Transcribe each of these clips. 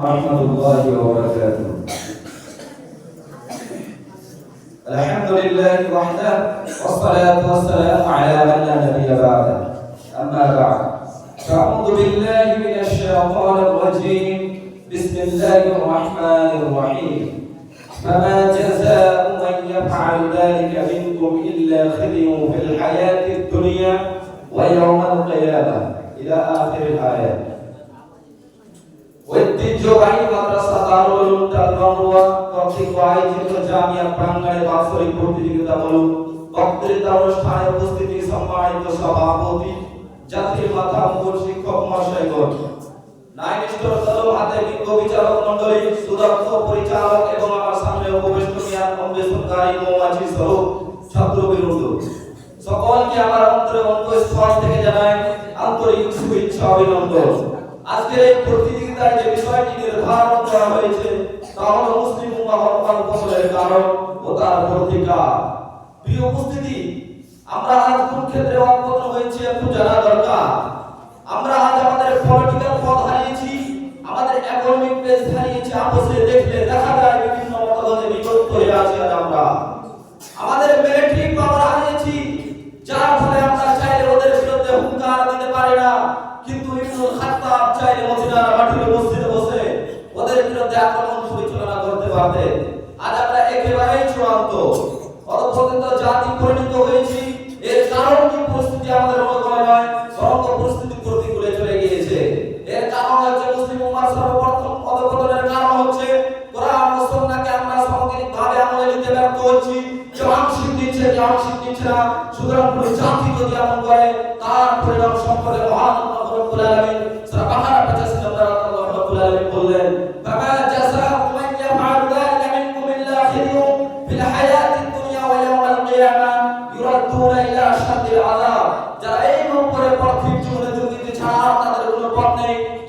ورحمة الله وبركاته. الحمد لله وحده والصلاة والسلام على من لا نبي بعده. أما بعد فأعوذ بالله من الشيطان الرجيم. بسم الله الرحمن الرحيم. فما جزاء من يفعل ذلك منكم إلا خزي في الحياة الدنيا ويوم القيامة. إلى آخر الآيات. ঐতিহ্যবাহী মাদ্রাসা দারুল উলুম তালবানুয়া কর্তৃক আয়োজিত জামিয়া প্রাঙ্গণে বাৎসরিক প্রতিযোগিতামূলক বক্তৃতা অনুষ্ঠানে উপস্থিতি সম্মানিত সভাপতি, জাতির মাথা মুকুট শিক্ষক মহাশয়গণ ন্যায়নিষ্ঠ দল হাতে বিজ্ঞ বিচারক মণ্ডলী, সুদক্ষ পরিচালক এবং আমার সামনে উপবিষ্ট জ্ঞান অন্বেষণকারী মৌমাছি স্বরূপ ছাত্রবৃন্দ সকলকে আমার অন্তরে অন্তঃস্থল থেকে জানাই আন্তরিক শুভেচ্ছা অভিনন্দন। আজকের এই প্রতিযোগিতায় যে বিষয়টি নির্ধারণ করা হয়েছে, তা হলো মুসলিম উম্মাহর ফসলের কারণ ও তার প্রতিকার। প্রিয় উপস্থিতি, আমরা আজ কোন ক্ষেত্রে অবগত হয়েছে একটু জানা দরকার। আমরা আজ আমাদের পলিটিক্যাল পথ হারিয়েছি, আমাদের ইকোনমিক প্লেস হারিয়েছি, আপসে বিরুদ্ধে আক্রমণ পরিচালনা করতে পারতেন, আজ আমরা একেবারেই চূড়ান্ত। অতপর্যন্ত জাতি পরিণত হয়েছি। এর কারণ কি পরিস্থিতি আমাদের অনুকূলে নয় বরং পরিস্থিতি প্রতিকূলে চলে গিয়েছে। এর কারণ হচ্ছে মুসলিম উম্মার সর্বপ্রথম অধপতনের কারণ হচ্ছে, কোরআন ও সুন্নাহকে আমরা সামগ্রিকভাবে আমলে নিতে ব্যর্থ হচ্ছি। কেউ আংশিক নিচ্ছে কেউ আংশিক নিচ্ছে না। সুতরাং পুরো জাতি যদি এমন করে, তার পরিণাম সম্পর্কে মহান আল্লাহ রাব্বুল আলামিন, সূরা বাকারা 85 নম্বর আল্লাহ রাব্বুল বললেন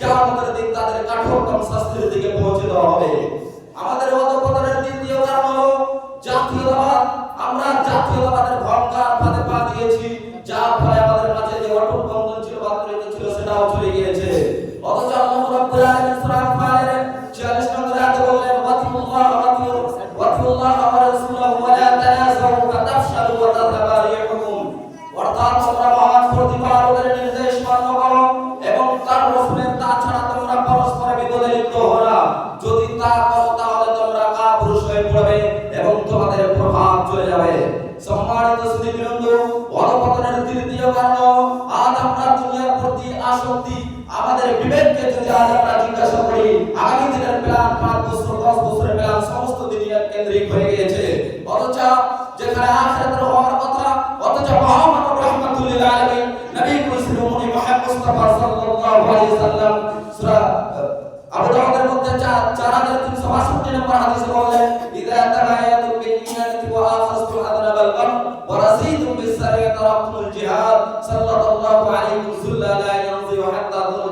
কিয়ামতের দিন তাদের কঠোরতম শাস্তির দিকে পৌঁছে দেওয়া হবে। আমাদের অধপতনের দ্বিতীয় কারণ হলো জাতীয়তাবাদ। আমরা জাতীয়তাবাদের ভয়ঙ্কর ফাঁদে পা দিয়েছি, যার ফলে আমাদের মাঝে যে অটুট বন্ধন ছিল বাস্তবিক ছিল, সেটাও চলে গিয়েছে। অথচ আল্লাহ সূরা আল-ফাতিরের 46 নম্বর আয়াতে বললেন ওয়া অর্থাৎ মহান প্রতিপালকের নির্দেশ এবং তার রাসূলের আমাদের বিবেককে যদি আজ আমরা জিজ্ঞাসা করি, আগামী দিনের প্ল্যান পাঁচ বছর, দশ বছরের প্ল্যান সমস্ত দুনিয়া কেন্দ্রিক হয়ে গিয়েছে। অথচ যেখানে আখিরাতের হওয়ার কথা, অথচ মুহাম্মদ রাহমাতুল্লিল আলামিন নবী কুরসিল মুনি মুহাম্মদ মুস্তাফা সাল্লাল্লাহু আলাইহি সাল্লাম, সূরা আবু দাউদের মধ্যে চার চার হাজার তিনশো বাষট্টি নম্বর হাদিসে বললেন, ইদা তাবায়াতুম বিনিয়াতি ওয়া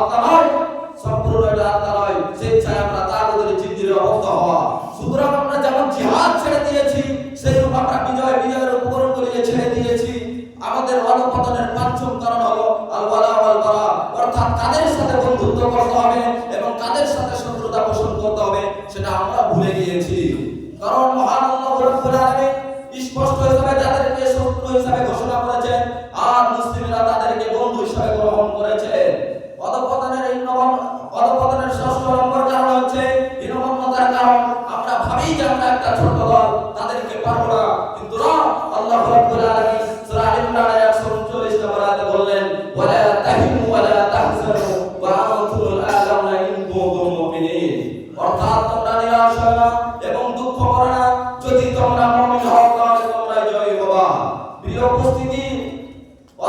আত্মা নয় সম্পূর্ণ আত্মা নয় আমরা অবস্থ হওয়া। সুতরাং আমরা যেমন জিহাদ ছেড়ে দিয়েছি, সেই রূপ আমরা বিজয়, বিজয়ের উপকরণগুলিকে ছেড়ে দিয়েছি। আমাদের পঞ্চম কারণ হলো অর্থাৎ কাদের সাথে বন্ধুত্ব করতে হবে এবং কাদের সাথে শত্রুতা পোষণ করতে হবে, সেটা আমরা ভুলে গিয়েছি।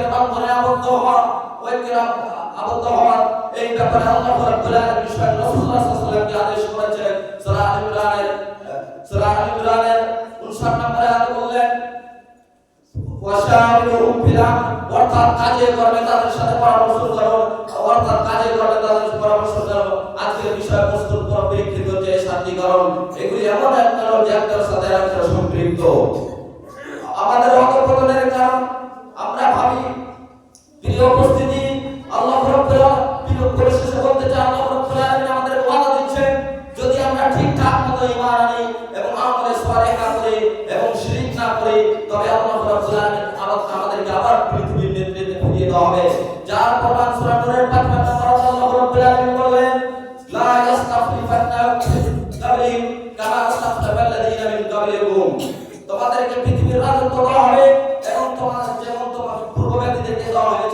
ঐক্যের বন্ধনে আবদ্ধ হওয়া ঐক্যের আব- আবদ্ধ হওয়া এই ব্যাপারে আল্লাহ রাব্বুল আলামিন বিষয় রাসূলুল্লাহ সাল্লাল্লাহু আলাইহি আদেশ করেছেন। সূরা আল ইমরানের, সূরা আল ইমরানের 59 নম্বরে আয়াত বললেন ওয়াশাবিরুহুম ফিল অর্থাৎ কাজে কর্মে তাদের সাথে পরামর্শ করো, অর্থাৎ কাজে কর্মে তাদের পরামর্শ করো। আজকের বিষয় বস্তুর পরিপ্রেক্ষিত যে শান্তি এগুলি এমন এক কারণ যে একটার সাথে একটা সম্পৃক্ত। আমাদের অধপতনের কারণ আমরা প্রিয় উপস্থিতি, আল্লাহ রাব্বুল আলামিন পরিশেষে বলতে চাই আল্লাহ রাব্বুল আলামিন আমাদের ওয়াদা দিচ্ছেন, যদি আমরা ঠিকঠাক মতো ঈমান আনি এবং আমলে সালেহা করি এবং শিরক না করি, তবে আল্লাহ রাব্বুল আলামিন আবার আমাদেরকে আবার পৃথিবীর নেতৃত্বে ফিরিয়ে দেওয়া হবে। যার প্রমাণ সূরা নূরের 55 নম্বর আল্লাহ রাব্বুল আলামিন বললেন, লা কাবলিহিম কামা আস্তাফাল্লাযীনা মিন ক্বাবলিকুম। তোমাদেরকে পৃথিবীর রাজত্ব দেওয়া হবে। 따라해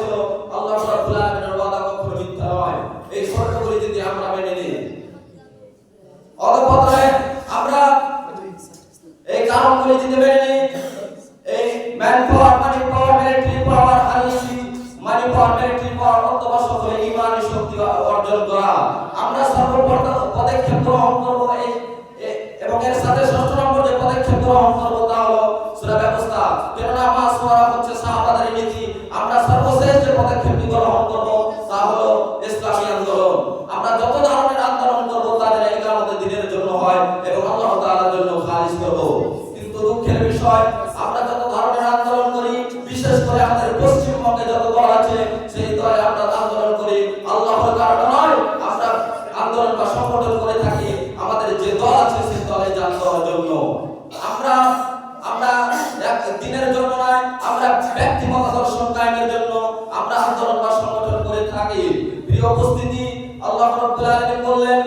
প্রিয় উপস্থিতি আল্লাহ রাব্বুল আলামিন বললেন,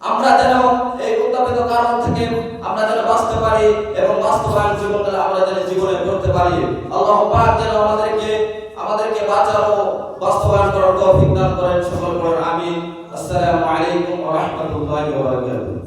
আমরা যেন এই উত্তাপিত কারণ থেকে আমরা যেন বাঁচতে পারি এবং বাস্তবায়ন জীবনটা আমরা যেন জীবনে করতে পারি। আল্লাহ পাক যেন আমাদেরকে আমাদেরকে বাঁচানো বাস্তবায়ন করার তৌফিক দান করেন সকল করেন আমিন। আসসালামু আলাইকুম ওয়া রাহমাতুল্লাহি ওয়া বারাকাতুহু।